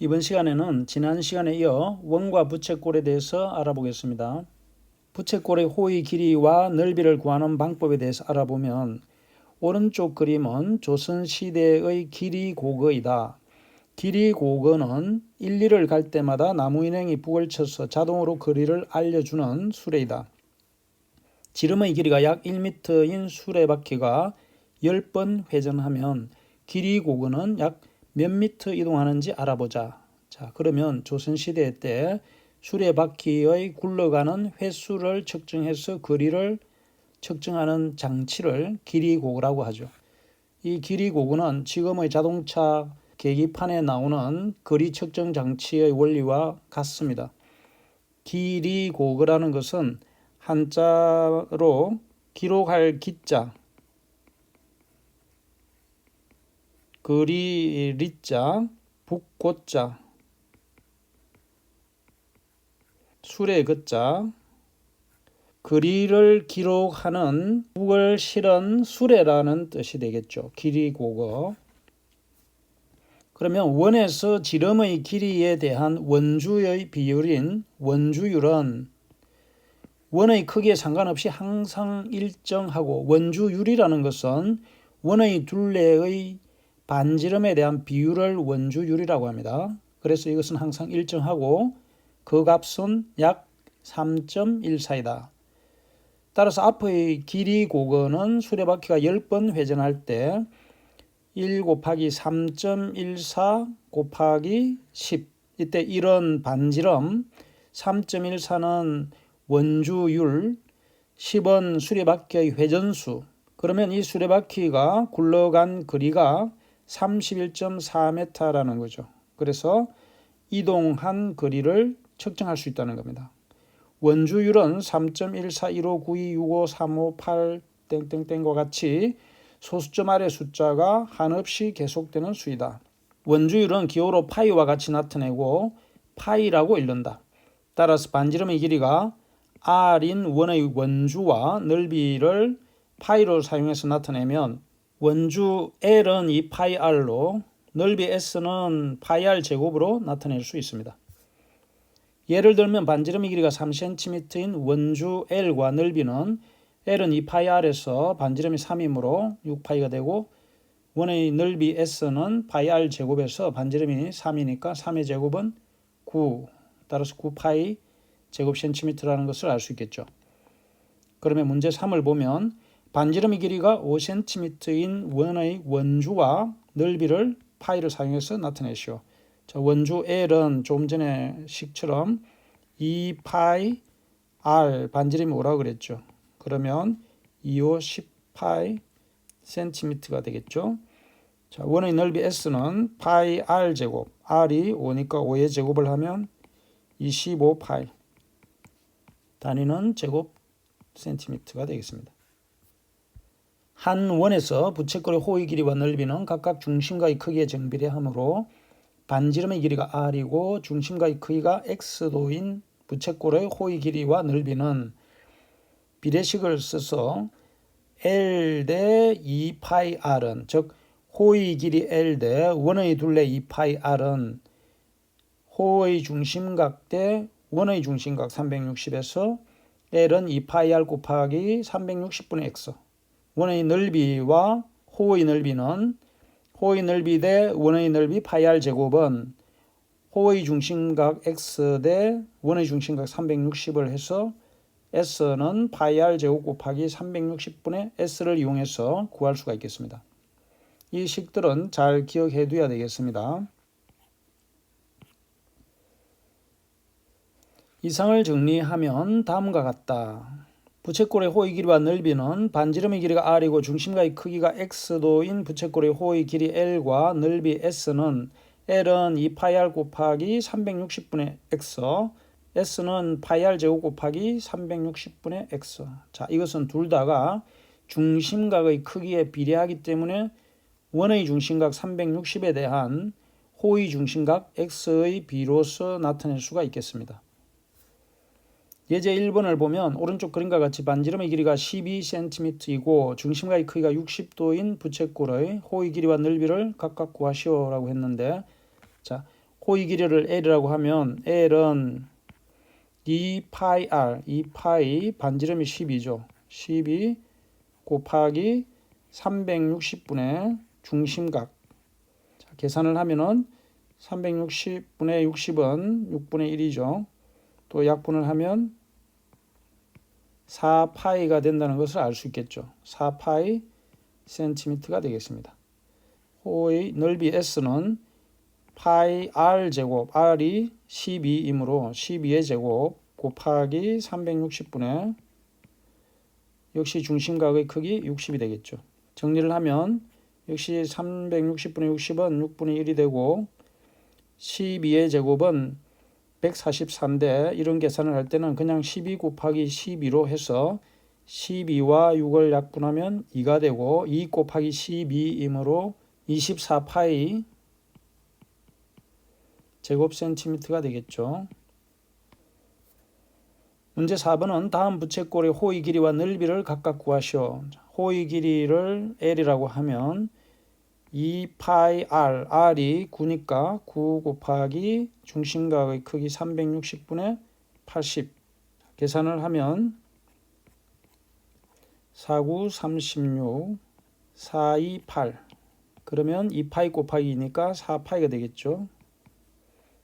이번 시간에는 지난 시간에 이어 원과 부채꼴에 대해서 알아보겠습니다. 부채꼴의 호의 길이와 넓이를 구하는 방법에 대해서 알아보면 오른쪽 그림은 조선 시대의 길이 고거이다. 길이 고거는 1, 2를 갈 때마다 나무 인형이 북을 쳐서 자동으로 거리를 알려주는 수레이다. 지름의 길이가 약 1m인 수레바퀴가 10번 회전하면 길이 고거는 약 몇 미터 이동하는지 알아보자. 자, 그러면 조선시대 때 수레바퀴의 굴러가는 횟수를 측정해서 거리를 측정하는 장치를 길이고구라고 하죠. 이 길이고구는 지금의 자동차 계기판에 나오는 거리 측정 장치의 원리와 같습니다. 길이고그라는 것은 한자로 기록할 기자, 거리 리자, 북고자, 수레 그자, 거리를 기록하는 북을 실은 수레라는 뜻이 되겠죠. 길이 고거. 그러면 원에서 지름의 길이에 대한 원주의 비율인 원주율은 원의 크기에 상관없이 항상 일정하고 원주율이라는 것은 원의 둘레의 반지름에 대한 비율을 원주율이라고 합니다. 그래서 이것은 항상 일정하고 그 값은 약 3.14이다. 따라서 앞의 길이 고거는 수레바퀴가 10번 회전할 때 1 곱하기 3.14 곱하기 10 이때 이런 반지름 3.14는 원주율 10은 수레바퀴의 회전수 그러면 이 수레바퀴가 굴러간 거리가 31.4m라는 거죠. 그래서 이동한 거리를 측정할 수 있다는 겁니다. 원주율은 3.1415926535 땡땡땡과 같이 소수점 아래 숫자가 한없이 계속되는 수이다. 원주율은 기호로 파이와 같이 나타내고 파이라고 읽는다. 따라서 반지름의 길이가 r인 원의 원주와 넓이를 파이로 사용해서 나타내면 원주 L은 2파이 R로 넓이 S는 파이 R 제곱으로 나타낼 수 있습니다. 예를 들면 반지름의 길이가 3cm인 원주 L과 넓이는 L은 2파이 R에서 반지름이 3이므로 6파이가 되고 원의 넓이 S는 파이 R 제곱에서 반지름이 3이니까 3의 제곱은 9 따라서 9파이 제곱 센티미터라는 것을 알 수 있겠죠. 그러면 문제 3을 보면 반지름의 길이가 5cm인 원의 원주와 넓이를 파이를 사용해서 나타내시오. 자, 원주 L은 좀 전에 식처럼 2파이 R 반지름이 오라고 그랬죠. 그러면 25 10파이 센티미터가 되겠죠. 자, 원의 넓이 S는 파이 R 제곱, R이 5니까 5의 제곱을 하면 25파이 단위는 제곱 센티미터가 되겠습니다. 한 원에서 부채꼴의 호의 길이와 넓이는 각각 중심과의 크기에 정비례하므로 반지름의 길이가 r이고 중심과의 크기가 x도인 부채꼴의 호의 길이와 넓이는 비례식을 써서 L 대 2파이 R은 즉 호의 길이 L 대 원의 둘레 2파이 R은 호의 중심각 대 원의 중심각 360에서 L은 2파이 R 곱하기 360분의 X 원의 넓이와 호의 넓이는 호의 넓이 대 원의 넓이 파이 R 제곱은 호의 중심각 x 대 원의 중심각 360을 해서 s는 파이 r 제곱 곱하기 360분의 s를 이용해서 구할 수가 있겠습니다. 이 식들은 잘 기억해 둬야 되겠습니다. 이상을 정리하면 다음과 같다. 부채꼴의 호의 길이와 넓이는 반지름의 길이가 r이고 중심과의 크기가 x도인 부채꼴의 호의 길이 l과 넓이 s는 L은 2파이 곱하기 360분의 x, S는 파이 제곱 곱하기 360분의 x. 자, 이것은 둘 다가 중심각의 크기에 비례하기 때문에 원의 중심각 360에 대한 호의 중심각 x의 비로서 나타낼 수가 있겠습니다. 예제 1번을 보면 오른쪽 그림과 같이 반지름의 길이가 12cm이고 중심각의 크기가 60도인 부채꼴의 호의 길이와 넓이를 각각 구하시오 라고 했는데 자, 호의 길이를 L이라고 하면 L은 2파이 R, 2파이 반지름이 12죠. 12 곱하기 360분의 중심각. 자, 계산을 하면은 360분의 60은 6분의 1이죠. 또 약분을 하면 4파이가 된다는 것을 알 수 있겠죠. 4파이 센티미터가 되겠습니다. 호의 넓이 S는 파이 R 제곱, R이 12이므로 12의 제곱 곱하기 360분의 역시 중심각의 크기 60이 되겠죠. 정리를 하면 역시 360분의 60은 6분의 1이 되고 12의 제곱은 144인데 이런 계산을 할 때는 그냥 12 곱하기 12로 해서 12와 6을 약분하면 2가 되고 2 곱하기 12이므로 24파이 제곱 센티미터가 되겠죠. 문제 4번은 다음 부채꼴의 호의 길이와 넓이를 각각 구하시오. 호의 길이를 L이라고 하면 2파이 R, R이 9니까 9 곱하기 중심각의 크기 360분의 80 계산을 하면 49, 36, 428 그러면 2파이 곱하기 2니까 4파이가 되겠죠.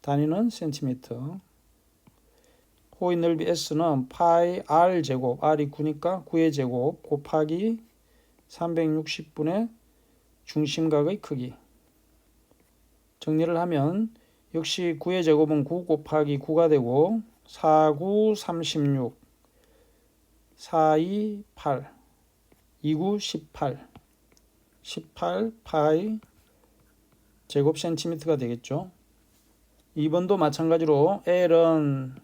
단위는 센티미터. 호의 넓이 S는 파이 R 제곱, R이 9니까 9의 제곱 곱하기 360분의 중심각의 크기. 정리를 하면 역시 9의 제곱은 9 곱하기 9가 되고 4, 9, 36, 4, 2, 8, 2, 9, 18, 18 파이 제곱 센티미터가 되겠죠. 2번도 마찬가지로 L은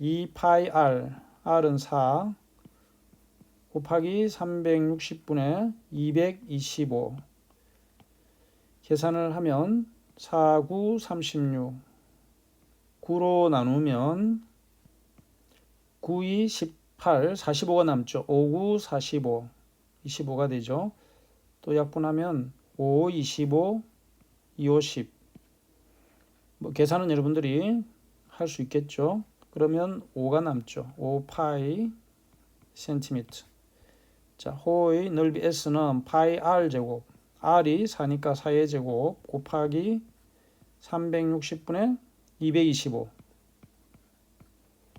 2 파이 R, R은 4 곱하기 360분의 225 계산을 하면 4, 9, 36 9로 나누면 9, 2, 18, 45가 남죠. 5, 9, 45, 25가 되죠. 또 약분하면 5, 25, 2, 50. 뭐 계산은 여러분들이 할 수 있겠죠. 그러면 5가 남죠. 5 파이 센티미터. 자, 호의 넓이 S는 파이 R 제곱. R이 4니까 4의 제곱 곱하기 360분의 225.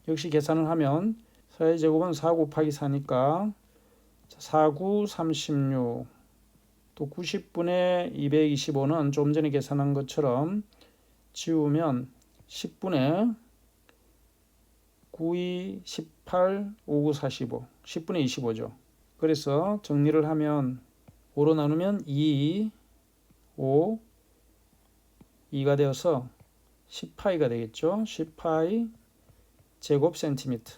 역시 계산을 하면 4의 제곱은 4 곱하기 4니까 4, 9, 36. 또 90분의 225는 좀 전에 계산한 것처럼 지우면 10분의 9, 2, 18, 5, 9, 45. 10분의 25죠. 그래서 정리를 하면 5로 나누면 2, 5, 2가 되어서 10파이가 되겠죠. 10파이 제곱 센티미터.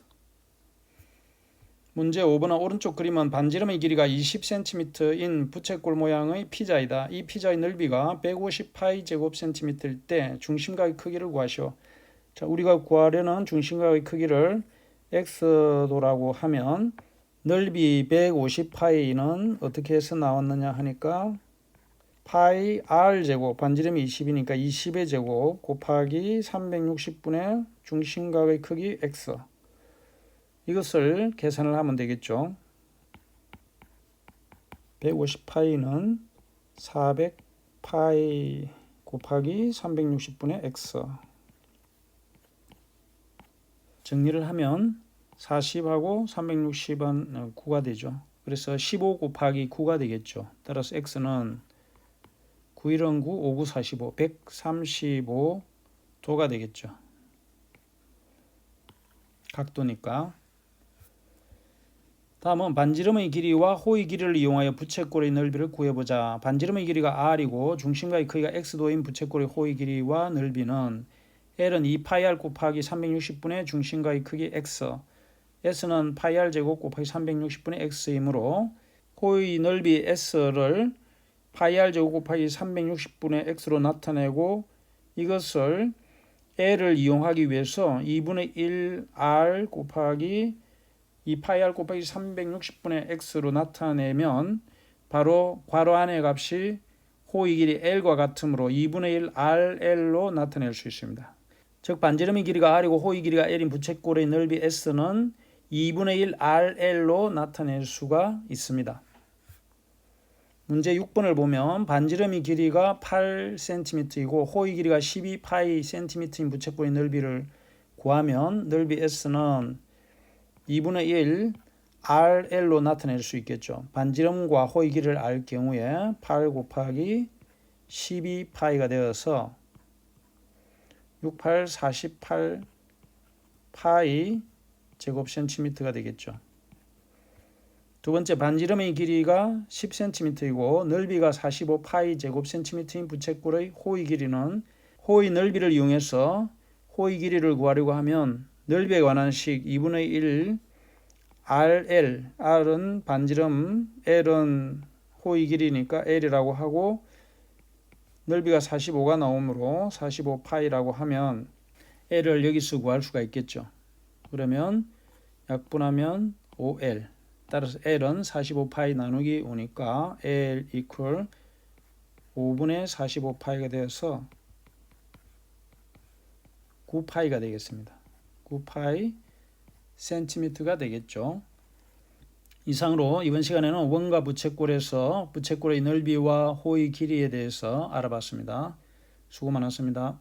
문제 5번은 오른쪽 그림은 반지름의 길이가 20cm인 부채꼴 모양의 피자이다. 이 피자의 넓이가 150파이 제곱 센티미터일 때 중심각의 크기를 구하시오. 자, 우리가 구하려는 중심각의 크기를 x도라고 하면 넓이 150파이는 어떻게 해서 나왔느냐 하니까 파이 r 제곱 반지름이 20이니까 20의 제곱 곱하기 360분의 중심각의 크기 x 이것을 계산을 하면 되겠죠. 150파이는 400파이 곱하기 360분의 x 정리를 하면 40하고 360은 9가 되죠. 그래서 15 곱하기 9가 되겠죠. 따라서 x는 9일은 9, 5, 9, 45, 135 도가 되겠죠. 각도니까. 다음은 반지름의 길이와 호의 길이를 이용하여 부채꼴의 넓이를 구해보자. 반지름의 길이가 r이고 중심과의 크기가 x도인 부채꼴의 호의 길이와 넓이는 L은 2파이 r 곱하기 360분의 중심과의 크기 x S는 파이 r 제곱 곱하기 360분의 x이므로 호의 넓이 S를 파이 r 제곱 곱하기 360분의 x로 나타내고 이것을 L을 이용하기 위해서 2분의 1 r 곱하기 2파이 r 곱하기 360분의 x로 나타내면 바로 괄호 안의 값이 호의 길이 L과 같으므로 2분의 1 RL로 나타낼 수 있습니다. 즉 반지름의 길이가 R이고 호의 길이가 L인 부채꼴의 넓이 S는 2분의 1 RL로 나타낼 수가 있습니다. 문제 6번을 보면 반지름의 길이가 8cm이고 호의 길이가 12파이cm인 부채꼴의 넓이를 구하면 넓이 S는 2분의 1 RL로 나타낼 수 있겠죠. 반지름과 호의 길이를 알 경우에 8 곱하기 12파이가 되어서 68, 48 파이 제곱 센티미터가 되겠죠. 두 번째 반지름의 길이가 10cm이고 넓이가 45 파이 제곱 센티미터인 부채꼴의 호의 길이는 호의 넓이를 이용해서 호의 길이를 구하려고 하면 넓이에 관한 식 2분의 1 RL, R은 반지름, L은 호의 길이니까 L이라고 하고 넓이가 45가 나오므로 45파이라고 하면 L을 여기서 구할 수가 있겠죠. 그러면 약분하면 5L. 따라서 L은 45파이 나누기 5니까 L equal 5분의 45파이가 되어서 9파이가 되겠습니다. 9파이 센티미터가 되겠죠. 이상으로 이번 시간에는 원과 부채꼴에서 부채꼴의 넓이와 호의 길이에 대해서 알아봤습니다. 수고 많았습니다.